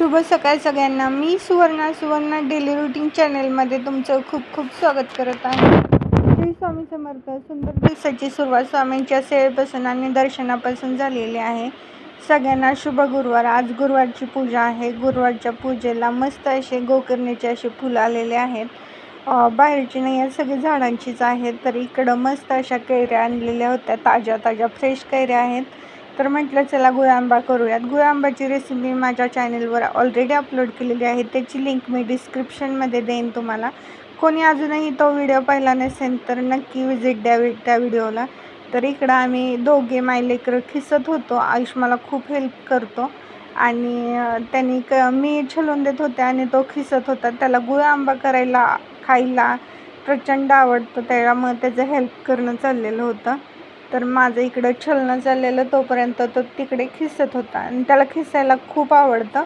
शुभ सकाळ सगळ्यांना. मी सुवर्णा सुवर्णा डेली रुटीन चॅनलमध्ये तुमचं खूप खूप स्वागत करत आहे. श्री स्वामी समर्थ सुंदर दिवसाची सुरुवात स्वामींच्या सेवेपासून आणि दर्शनापासून झालेली आहे. सगळ्यांना शुभ गुरुवार. आज गुरुवारची पूजा आहे. गुरुवारच्या पूजेला मस्त असे गोकर्णीचे असे फुलं आलेले आहेत. बाहेरची नाही आहेत सगळे झाडांचीच आहेत. तर इकडं मस्त अशा कैऱ्या आणलेल्या होत्या. ताज्या ताज्या फ्रेश कैऱ्या आहेत. तर म्हटलं चला गुळ आंबा करूयात. गुळ आंब्याची रेसिपी माझ्या चॅनलवर ऑलरेडी अपलोड केलेली आहे. त्याची लिंक मी डिस्क्रिप्शनमध्ये देईन तुम्हाला. कोणी अजूनही तो व्हिडिओ पाहिला नसेल तर नक्की विजिट द्यावी त्या व्हिडिओला तर इकडं आम्ही दोघे मायलेकरं खिसत होतो. आयुष मला खूप हेल्प करतो. आणि त्यांनी क मी छलून देत होते आणि तो खिसत होता. त्याला गुळ आंबा करायला खायला प्रचंड आवडतं. मग त्याचं हेल्प करणं चाललेलं होतं. तर माझं इकडं छलनं चाललेलं तोपर्यंत तो तिकडे खिसत होता आणि त्याला खिसायला खूप आवडतं.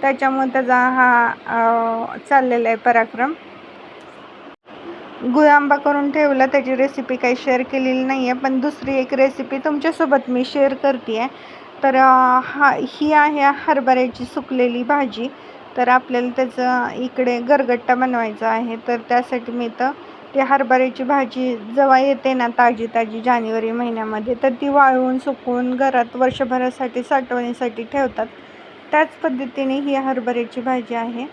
त्याच्यामुळे त्याचा हा चाललेला आहे पराक्रम. गुळांबा करून ठेवला त्याची रेसिपी काही शेअर केलेली नाही आहे पण दुसरी एक रेसिपी तुमच्यासोबत मी शेअर करते आहे तर हा ही आहे हरभऱ्याची सुकलेली भाजी. तर आपल्याला त्याचं इकडे गरगट्टा बनवायचा आहे तर त्यासाठी मी तर ती हरभऱ्याची भाजी जेव्हा येते ना ताजी ताजी जानेवारी महिन्यामध्ये तर ती वाळवून सुकवून घरात वर्षभरासाठी साठवणीसाठी ठेवतात. त्याच पद्धतीने ही हरभऱ्याची भाजी आहे.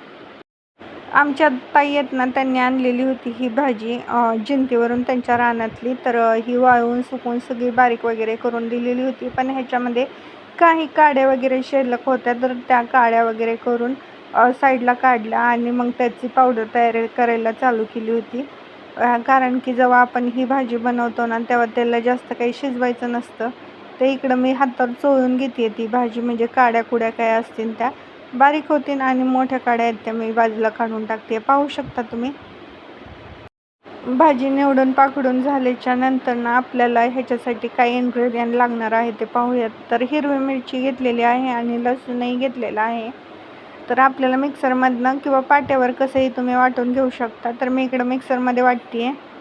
आमच्या ताई आहेत ना त्यांनी आणलेली होती ही भाजी जिंतीवरून त्यांच्या रानातली. तर ही वाळवून सुकवून सगळी बारीक वगैरे करून दिलेली होती. पण ह्याच्यामध्ये काही काड्या वगैरे शिल्लक होत्या तर त्या काड्या वगैरे करून साईडला काढल्या आणि मग त्याची पावडर तयार करायला चालू केली होती. कारण की जेव्हा आपण ही भाजी बनवतो ना तेव्हा त्याला जास्त काही शिजवायचं नसतं. ते इकडं मी हातावर चोळून घेते ती भाजी म्हणजे काड्या कुड्या काय असतील त्या. बारीक होतील आणि मोठ्या काड्या आहेत त्या मी बाजूला काढून टाकते. पाहू शकता तुम्ही? भाजी निवडून पाकडून झाल्याच्यानंतर ना आपल्याला ह्याच्यासाठी काय इन्ग्रेडियंट लागणार आहे ते पाहूयात. तर हिरवी मिरची घेतलेली आहे आणि लसूणही घेतलेला आहे. तर आपल्याला मिक्सरमधनं किंवा पाट्यावर कसंही तुम्ही वाटून घेऊ शकता. तर मी इकडं मिक्सरमध्ये वाटते आहे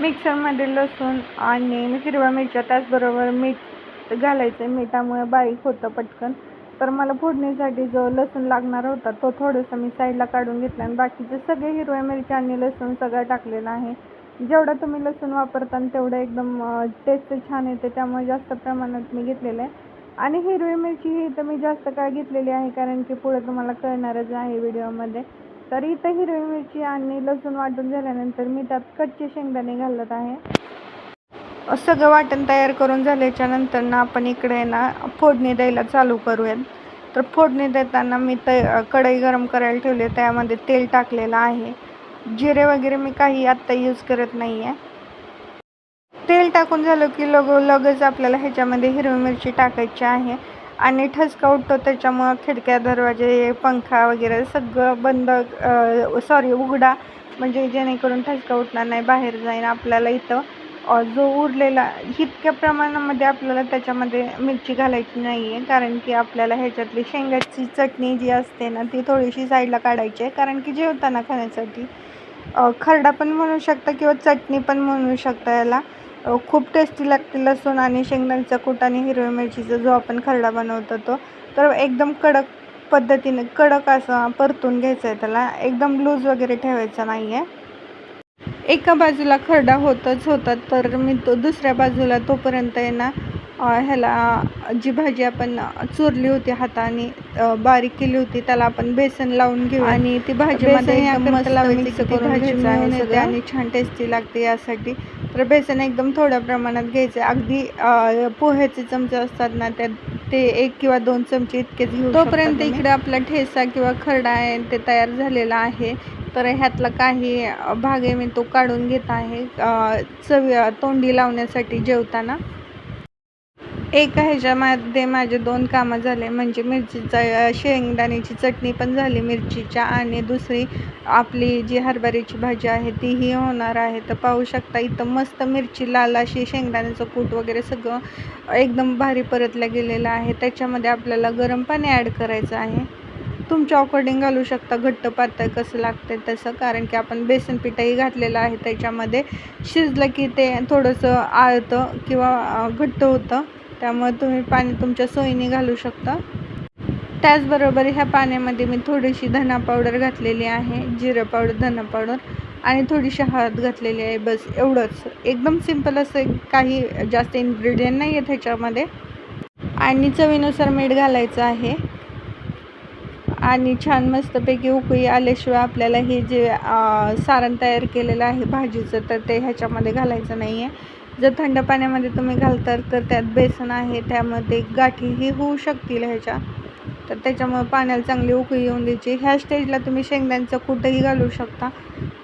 मिक्सरमध्ये लसूण आणि हिरव्या मिरच्या त्याचबरोबर मीठ घालायचं मिठामुळे बारीक होतं पटकन. तर मला फोडणीसाठी जो लसूण लागणार होता तो थोडंसं मी साईडला काढून घेतला आणि बाकीचे सगळे हिरव्या मिरच्या आणि लसूण सगळं टाकलेलं आहे. जेवढं तुम्ही लसूण वापरता तेवढं एकदम टेस्ट छान येते. त्यामुळे जास्त प्रमाणात मी घेतलेलं आहे. आणि हिरवी मिरची ही तर मी जास्त काळ घेतलेली आहे कारण की पुढे तुम्हाला कळणारच आहे व्हिडिओमध्ये. तर इथं हिरवी मिरची आणि लसूण वाटून झाल्यानंतर मी त्यात कच्चे शेंगदाणे घालत आहे. सगळं वाटण तयार करून झाल्याच्यानंतर ना आपण इकडे ना फोडणी द्यायला चालू करूयात. तर फोडणी देताना मी त कढई गरम करायला ठेवली त्यामध्ये तेल टाकलेलं आहे. जिरे वगैरे मी काही आत्ता यूज करत नाही आहे तेल टाकून झालं की लग लगेच आपल्याला ह्याच्यामध्ये हिरवी मिरची टाकायची आहे. आणि ठसका उठतो त्याच्यामुळं खिडक्या दरवाजे पंखा वगैरे सगळं बंद सॉरी उघडा. म्हणजे जेणेकरून ठसका उठणार नाही बाहेर जाईन आपल्याला इथं. जो उरलेला इतक्या प्रमाणामध्ये आपल्याला त्याच्यामध्ये मिरची घालायची नाही आहे कारण की आपल्याला ह्याच्यातली शेंगाची चटणी जी असते ना ती थोडीशी साईडला काढायची आहे. कारण की जेवताना खाण्यासाठी. खरडा पण म्हणू शकता किंवा चटणी पण म्हणू शकता याला. खूप टेस्टी लागते लसूण आणि शेंगदाण्याचा कूट आणि हिरव्या मिरचीचा जो आपण खरडा बनवतो तो. तर एकदम कडक पद्धतीने कडक असा परतून घ्यायचा आहे त्याला. एकदम लूज वगैरे ठेवायचा नाही आहे एका बाजूला खरडा होतच होता तर मी तो दुसऱ्या बाजूला तोपर्यंत आहे ना ह्याला जी भाजी आपण चुरली होती हाताने बारीक केली होती त्याला आपण बेसन लावून घेऊ आणि ती एकदम मस्त आहे सगळं. आणि छान टेस्टी लागते यासाठी. तर बेसन एकदम थोड्या प्रमाणात घ्यायचं. अगदी पोह्याचे चमचे असतात ना त्यात ते एक किंवा दोन चमचे इतकेच घेऊ तोपर्यंत इकडे आपला ठेसा किंवा खरडा आहे ते तयार झालेला आहे. तर ह्यातला काही भाग आहे मी तो काढून घेत आहे. चवी तोंडी लावण्यासाठी जेवताना. एका ह्याच्यामध्ये माझे दोन कामं झाले. म्हणजे मिरचीचा शेंगदाण्याची चटणी पण झाली मिरचीच्या आणि दुसरी आपली जी हरभऱ्याची भाजी आहे तीही होणार आहे. तर पाहू शकता इथं मस्त मिरची लाल अशी शेंगदाण्याचं कूट वगैरे सगळं एकदम भारी परतलं गेलेलं आहे. त्याच्यामध्ये आपल्याला गरम पाणी ॲड करायचं आहे. तुमच्या अकॉर्डिंग घालू शकता. घट्ट पातळ कसं लागतं तसं कारण की आपण बेसन पिठाही घातलेलं आहे त्याच्यामध्ये. शिजलं की ते थोडंसं आळतं किंवा घट्ट होतं. त्यामुळे तुम्ही पाणी तुमच्या सोयीने घालू शकता. त्याचबरोबर ह्या पाण्यामध्ये मी थोडीशी धना पावडर घातलेली आहे जिरं पावडर धना पावडर आणि थोडीशी हळद घातलेली आहे. बस एवढंच. एकदम सिंपल असं काही जास्त इन्ग्रेडियंट नाही आहे त्याच्यामध्ये. आणि चवीनुसार मीठ घालायचं आहे. आणि छान मस्तपैकी उकळी आल्याशिवाय आपल्याला हे जे सारण तयार केलेलं आहे भाजीचं तर ते ह्याच्यामध्ये घालायचं नाही आहे जर थंड पाण्यामध्ये तुम्ही घालतात तर त्यात बेसन आहे त्यामध्ये गाठीही होऊ शकतील ह्याच्या. तर त्याच्यामुळे पाण्याला चांगली उकळी येऊन द्यायची. ह्या स्टेजला तुम्ही शेंगदाण्याचं कुठंही घालू शकता.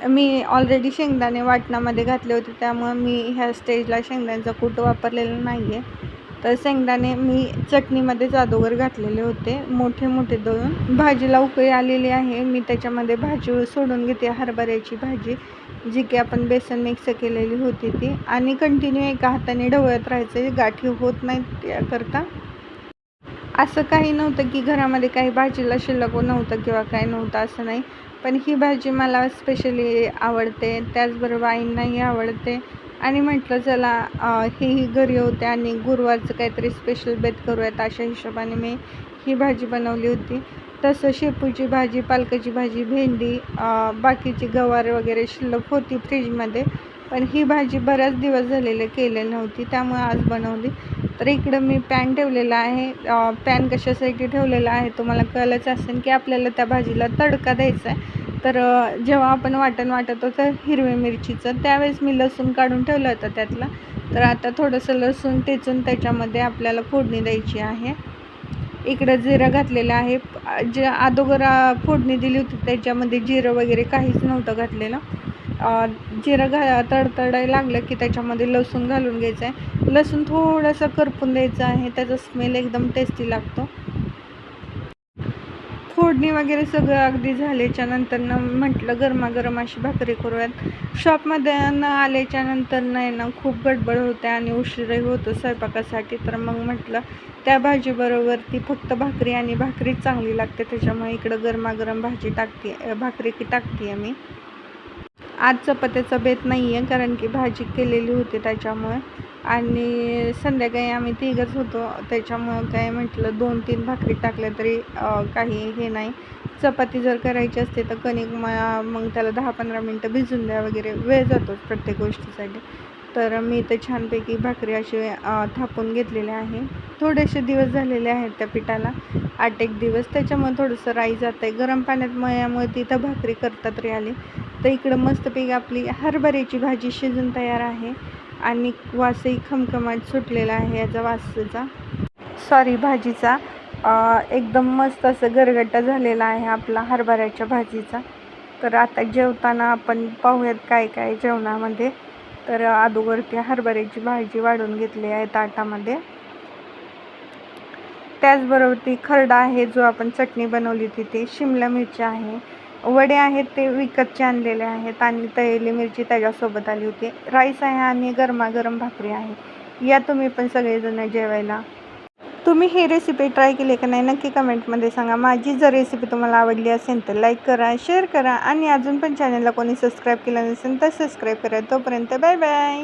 मी ऑलरेडी शेंगदाणे वाटणामध्ये घातले होते त्यामुळे मी ह्या स्टेजला शेंगदाण्याचं कूट वापरलेलं नाही आहे तर शेंगदाणे मी चटणीमध्ये जादूगर घातलेले होते मोठे मोठे दळून. भाजीला उकळी आलेली आहे मी त्याच्यामध्ये भाजी सोडून घेते हरभऱ्याची भाजी. जी की आपण बेसन मिक्स केलेली होती ती. आणि कंटिन्यू एका हाताने ढवळत राहायचं गाठी होत नाहीत त्याकरता. असं काही नव्हतं की घरामध्ये काही भाजीला शिल्लक नव्हतं किंवा काय नव्हतं असं नाही. पण ही भाजी मला स्पेशली आवडते. त्याचबरोबर आईंनाही आवडते. आणि म्हटलं चला हेही घरी होते आणि गुरुवारचं काहीतरी स्पेशल बेत करूयात अशा हिशोबाने मी ही भाजी बनवली होती. तसं शेपूची भाजी पालकाची भाजी भेंडी बाकीची गवार वगैरे शिल्लक होती फ्रीजमध्ये. पण ही भाजी बऱ्याच दिवस झालेले केलेली नव्हती त्यामुळे आज बनवली. तर इकडं मी पॅन ठेवलेला आहे. पॅन कशासाठी ठेवलेला आहे तुम्हाला कळलंच असेल की आपल्याला त्या भाजीला तडका द्यायचा आहे. तर जेव्हा आपण वाटण वाटत होतं हिरवी मिरचीचं त्यावेळेस मी लसूण काढून ठेवलं होतं त्यातलं. तर आता थोडंसं लसूण टेचून त्याच्यामध्ये आपल्याला फोडणी द्यायची आहे. इकडं जिरं घातलेलं आहे. जे अदोगर फोडणी दिली होती त्याच्यामध्ये जिरं वगैरे काहीच नव्हतं घातलेलं. जिरं घा तडतडाय लागलं की त्याच्यामध्ये लसूण घालून घ्यायचं आहे लसूण थोडंसं करपून द्यायचं आहे त्याचा स्मेल एकदम टेस्टी लागतो. फोडणी वगैरे सगळं अगदी झाल्याच्या नंतरनं म्हटलं गरमागरम अशी भाकरी करूयात. शॉपमध्ये न आल्याच्यानंतर आहे ना खूप गडबड होते आणि उशीरही होतो स्वयंपाकासाठी. तर मग म्हटलं त्या भाजीबरोबर ती फक्त भाकरी आणि भाकरीच चांगली लागते त्याच्यामुळे इकडं गरमागरम भाजी टाकते भाकरी की टाकते मी. आज चपात्याचा बेत नाही आहे कारण की भाजी केलेली होती त्याच्यामुळे. आणि संध्याकाळी आम्ही तिघंच होतो. त्याच्यामुळं काय म्हटलं दोन तीन भाकरी टाकल्या तरी काही हे नाही. चपाती जर करायची असते तर कणिक मग त्याला दहा पंधरा मिनटं भिजून द्या वगैरे. वेळ जातोच प्रत्येक गोष्टीसाठी. तर मी तर छानपैकी भाकरी अशी थापून घेतलेले आहे. थोडेसे दिवस झालेले आहेत त्या पिठाला. आठ एक दिवस. त्याच्यामुळे थोडंसं राई जात आहे गरम पाण्यात मयामुळे तिथं भाकरी करतात रे आली. तर इकडं मस्तपैकी आपली हरभऱ्याची भाजी शिजून तयार आहे. आणि वासही खमखमाट सुटलेला आहे याचा वासाचा. सॉरी भाजीचा. एकदम मस्त असं गरगट्टा झालेला आहे आपला हरभऱ्याच्या भाजीचा. तर आता जेवताना आपण पाहूयात काय काय जेवणामध्ये. तर अगोदरती हरभऱ्याची भाजी वाढून घेतली आहे ताटामध्ये. त्याचबरोबर ती खरडा आहे जो आपण चटणी बनवली होती ते शिमला मिरची आहे. वडे आहेत ते विकतचे आणलेले आहेत आणि तळलेली मिरची त्याच्यासोबत आली होती. राईस आहे आणि गरमागरम भाकरी आहे. या तुम्ही पण सगळेजण जेवायला. तुम्ही ही रेसिपी ट्राय केली का नाही नक्की कमेंटमध्ये सांगा. माझी जर रेसिपी तुम्हाला आवडली असेल तर लाईक करा शेअर करा आणि अजून पण चॅनलला कोणी सबस्क्राईब केलं नसेल तर सबस्क्राईब करा. तोपर्यंत बाय बाय